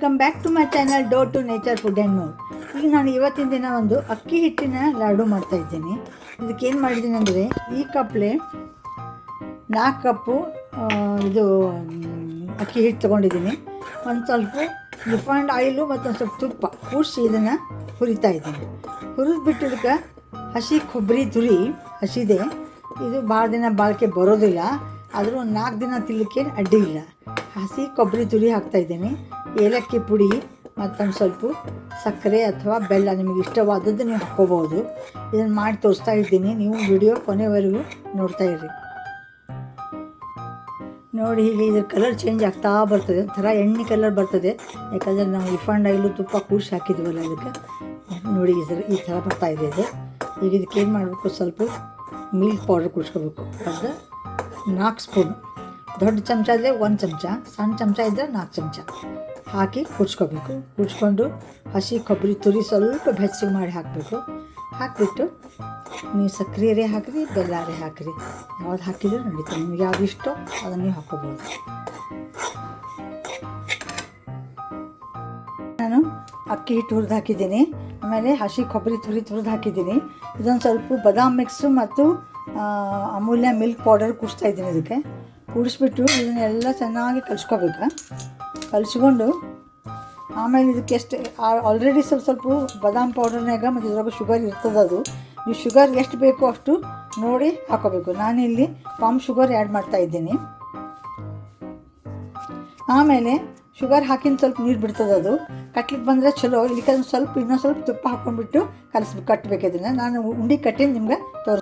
Welcome back to my channel door to nature food and more ಈಗ ನಾನು ಇವತ್ತಿನ ದಿನ ಒಂದು ಅಕ್ಕಿ ಹಿಟ್ಟಿನ ಲಾಡು ಮಾಡ್ತಾ ಇದ್ದೀನಿ. ಇದಕ್ಕೆ ಏನು ಮಾಡಿದ್ದೀನಿ ಅಂದರೆ, ಈ ಕಪ್ಲೆ ನಾಲ್ಕು ಕಪ್ಪು ಇದು ಅಕ್ಕಿ ಹಿಟ್ಟು ತೊಗೊಂಡಿದ್ದೀನಿ. ಒಂದು ಸ್ವಲ್ಪ ರಿಫೈಂಡ್ ಆಯಿಲು ಮತ್ತು ಒಂದು ಸ್ವಲ್ಪ ತುಪ್ಪ ಕೂಡಿಸಿ ಇದನ್ನು ಹುರಿತಾ ಇದ್ದೀನಿ. ಹುರಿದ್ಬಿಟ್ಟು ಇದಕ್ಕೆ ಹಸಿ ಕೊಬ್ಬರಿ ತುರಿ ಹಸಿದೆ. ಇದು ಭಾಳ ದಿನ ಬಾಳಿಕೆ ಬರೋದಿಲ್ಲ. ಆದರೂ ಒಂದು ನಾಲ್ಕು ದಿನ ತಿನ್ನಲಿಕ್ಕೆ ಅಡ್ಡಿ ಇಲ್ಲ. ಹಸಿ ಕೊಬ್ಬರಿ ತುರಿ ಹಾಕ್ತಾಯಿದ್ದೀನಿ ಏಲಕ್ಕಿ ಪುಡಿ, ಮತ್ತೊಂದು ಸ್ವಲ್ಪ ಸಕ್ಕರೆ ಅಥವಾ ಬೆಲ್ಲ ನಿಮಗೆ ಇಷ್ಟವಾದದ್ದು ನೀವು ಹಾಕ್ಕೋಬೋದು. ಇದನ್ನು ಮಾಡಿ ತೋರಿಸ್ತಾ ಇದ್ದೀನಿ. ನೀವು ವಿಡಿಯೋ ಕೊನೆವರೆಗೂ ನೋಡ್ತಾ ಇರಿ. ನೋಡಿ, ಹೀಗೆ ಇದ್ರ ಕಲರ್ ಚೇಂಜ್ ಆಗ್ತಾ ಬರ್ತದೆ. ಒಂಥರ ಎಣ್ಣೆ ಕಲರ್ ಬರ್ತದೆ. ಯಾಕಂದರೆ ನಾವು ರಿಫಂಡ್ ಆಯಿಲು ತುಪ್ಪ ಕೂಡಿಸಿ ಹಾಕಿದ್ವಲ್ಲ ಅದಕ್ಕೆ ನೋಡಿ ಈ ಈ ಥರ ಬರ್ತಾ ಇದೆ ಇದು. ಈಗ ಇದಕ್ಕೆ ಏನು ಮಾಡಬೇಕು? ಸ್ವಲ್ಪ ಮಿಲ್ಕ್ ಪೌಡರ್ ಕುಡ್ಸ್ಕೋಬೇಕು. ಅದು ನಾಲ್ಕು ಸ್ಪೂನ್ ದೊಡ್ಡ ಚಮಚ ಇದ್ದರೆ ಒಂದು ಚಮಚ, ಸಣ್ಣ ಚಮಚ ಇದ್ದರೆ ನಾಲ್ಕು ಚಮಚ. ಹಾಕಿ ಕುಡ್ಸ್ಕೋಬೇಕು ಕುಡ್ಸ್ಕೊಂಡು ಹಸಿ ಕೊಬ್ಬರಿ ತುರಿ ಸ್ವಲ್ಪ ಬೆಚ್ಚಗೆ ಮಾಡಿ ಹಾಕಬೇಕು. ಹಾಕಿಬಿಟ್ಟು ನೀವು ಸಕ್ಕರೆ ಹಾಕಿರಿ ಬೆಲ್ಲಾರೆ ಹಾಕಿರಿ. ಯಾವ್ದು ಹಾಕಿದ್ರೆ ನಡೀತದೆ. ನಿಮ್ಗೆ ಯಾವ್ದು ಇಷ್ಟೋ, ಅದನ್ನು ನೀವು ಹಾಕೋಬೋದು. ನಾನು ಅಕ್ಕಿ ಹಿಟ್ಟು ಹುರಿದು ಹಾಕಿದ್ದೀನಿ. ಆಮೇಲೆ ಹಸಿ ಕೊಬ್ಬರಿ ತುರಿ ತುರಿದು ಹಾಕಿದ್ದೀನಿ. ಇದೊಂದು ಸ್ವಲ್ಪ ಬದಾಮ್ ಮಿಕ್ಸು ಮತ್ತು ಅಮೂಲ್ಯ ಮಿಲ್ಕ್ ಪೌಡರ್ ಕುಡಿಸ್ತಾ ಇದ್ದೀನಿ ಇದಕ್ಕೆ. ಕುಡಿಸ್ಬಿಟ್ಟು ಇದನ್ನೆಲ್ಲ ಚೆನ್ನಾಗಿ ಕಲಿಸ್ಕೋಬೇಕು. ಕಲಿಸ್ಕೊಂಡು ಆಮೇಲೆ ಇದಕ್ಕೆ ಎಷ್ಟು ಆಲ್ರೆಡಿ ಸ್ವಲ್ಪ ಸ್ವಲ್ಪ ಬಾದಾಮ್ ಪೌಡರ್ನಾಗ ಮತ್ತು ಇದ್ರಾಗ ಶುಗರ್ ಇರ್ತದೆ ಅದು. ನೀವು ಶುಗರ್ ಎಷ್ಟು ಬೇಕೋ ಅಷ್ಟು ನೋಡಿ ಹಾಕೋಬೇಕು. ನಾನಿಲ್ಲಿ ಪಾಮ್ ಶುಗರ್ ಆ್ಯಡ್ ಮಾಡ್ತಾ ಇದ್ದೀನಿ. ಆಮೇಲೆ ಶುಗರ್ ಹಾಕಿನ ಸ್ವಲ್ಪ ನೀರು ಬಿಡ್ತದೆ ಅದು. ಕಟ್ಲಿಕ್ಕೆ ಬಂದರೆ ಚಲೋ ಇಲ್ಲಿಕ್ಕೆ ಸ್ವಲ್ಪ, ಇನ್ನೊಂದು ಸ್ವಲ್ಪ ತುಪ್ಪ ಹಾಕ್ಕೊಂಡ್ಬಿಟ್ಟು ಕಲಿಸ್ ಕಟ್ಟಬೇಕು ನಾನು ಉಂಡೆ ಕಟ್ಟಿ ನಿಮ್ಗೆ ತೋರಿಸ್ಬಿಡಿ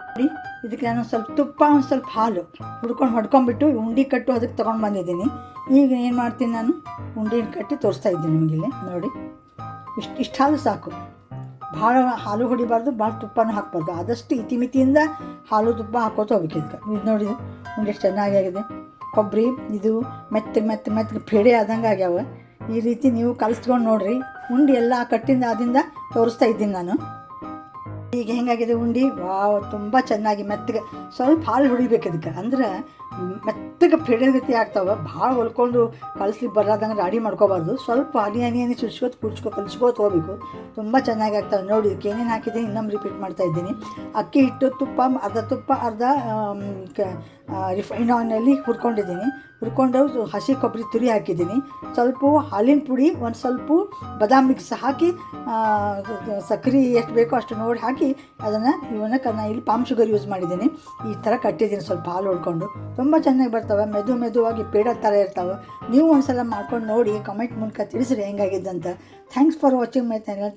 ಇದಕ್ಕೆ ನಾನು ಸ್ವಲ್ಪ ತುಪ್ಪ, ಒಂದು ಸ್ವಲ್ಪ ಹಾಲು ಹುಡ್ಕೊಂಡು ಹೊಡ್ಕೊಂಡ್ಬಿಟ್ಟು ಉಂಡೆ ಕಟ್ಟು ಅದಕ್ಕೆ ತೊಗೊಂಡು ಬಂದಿದ್ದೀನಿ. ಈಗ ಏನು ಮಾಡ್ತೀನಿ ನಾನು? ಉಂಡಿನ ಕಟ್ಟಿ ತೋರಿಸ್ತಾ ಇದ್ದೀನಿ ನಿಮಗಿಲ್ಲಿ ನೋಡಿ. ಇಷ್ಟು ಇಷ್ಟಾದರೂ ಸಾಕು. ಭಾಳ ಹಾಲು ಹೊಡಿಬಾರ್ದು, ಭಾಳ ತುಪ್ಪನೂ ಹಾಕ್ಬಾರ್ದು. ಆದಷ್ಟು ಇತಿಮಿತಿಯಿಂದ ಹಾಲು ತುಪ್ಪ ಹಾಕೋತ ಹೋಗ್ಬೇಕು ಇದು ನೋಡಿ, ಉಂಡೆ ಚೆನ್ನಾಗಿ ಆಗಿದೆ. ಕೊಬ್ಬರಿ, ಇದು ಮೆತ್ತಗೆ ಮೆತ್ತ ಮೆತ್ತಗೆ ಫೇಡೆ ಆದಂಗೆ ಆಗ್ಯಾವ. ಈ ರೀತಿ ನೀವು ಕಲಿಸ್ಕೊಂಡು ನೋಡಿರಿ. ಉಂಡೆ ಎಲ್ಲ ಕಟ್ಟಿಂದ ಆದಿಂದ ತೋರಿಸ್ತಾ ಇದ್ದೀನಿ ನಾನು. ಈಗ ಹೆಂಗಾಗಿದೆ ಉಂಡೆ? ವಾವ್ ತುಂಬ ಚೆನ್ನಾಗಿ ಮೆತ್ತಗೆ. ಸ್ವಲ್ಪ ಹಾಲು ಹುಡಿಬೇಕು ಅದಕ್ಕೆ ಅಂದ್ರೆ ಮೆತ್ತಗೆ ಗತಿ ಆಗ್ತಾವೆ, ಭಾಳ ಹೊಲ್ಕೊಂಡು ಕಲಸ್ಲಿಕ್ಕೆ ಬರಲಾರ್ದಂಗೆ ರಾಡಿ ಮಾಡ್ಕೋಬಾರ್ದು. ಸ್ವಲ್ಪ ಹನಿ ಹನಿ ಹನಿ ಚುಚ್ಕೋತ ಕುಡ್ಸ್ಕೋ ಕಲಿಸ್ಕೋತ ಹೋಗ್ಬೇಕು. ತುಂಬ ಚೆನ್ನಾಗಿ ಆಗ್ತವೆ. ನೋಡಿ, ಇದಕ್ಕೆ ಏನೇನು ಹಾಕಿದ್ದೀನಿ, ಇನ್ನೊಮ್ಮೆ ರಿಪೀಟ್ ಮಾಡ್ತಾ ಇದ್ದೀನಿ. ಅಕ್ಕಿ ಹಿಟ್ಟು, ತುಪ್ಪ, ಅರ್ಧ ತುಪ್ಪ, ಅರ್ಧ ರಿಫೈನ್ ಆಯಿಲಲ್ಲಿ ಹುರ್ಕೊಂಡಿದ್ದೀನಿ. ಹುರ್ಕೊಂಡು ಹಸಿ ಕೊಬ್ಬರಿ ತುರಿ ಹಾಕಿದ್ದೀನಿ. ಸ್ವಲ್ಪ ಹಾಲಿನ ಪುಡಿ, ಒಂದು ಸ್ವಲ್ಪ ಬಾದಾಮ್ ಮಿಕ್ಸ್ ಹಾಕಿ ಸಕ್ಕರೆ ಎಷ್ಟು ಬೇಕೋ ಅಷ್ಟು ನೋಡಿ ಹಾಕಿ, ಅದನ್ನು ಇವನ್ನ ಕನ್ನ ನಾನು ಇಲ್ಲಿ ಪಾಮ್ ಶುಗರ್ ಯೂಸ್ ಮಾಡಿದ್ದೀನಿ. ಈ ಥರ ಕಟ್ಟಿದ್ದೀನಿ ಸ್ವಲ್ಪ ಹಾಲು ಹೊಡ್ಕೊಂಡು ತುಂಬ ಚೆನ್ನಾಗಿ ಬರ್ತವೆ, ಮೆದು ಮೆದುವಾಗಿ ಪೇಡ ಥರ ಇರ್ತವೆ. ನೀವು ಒಂದ್ಸಲ ಮಾಡ್ಕೊಂಡು ನೋಡಿ ಕಮೆಂಟ್ ಮೂಲಕ ತಿಳಿಸ್ರಿ ಹೆಂಗಾಗಿದ್ದಂತ. Thanks for watching my channel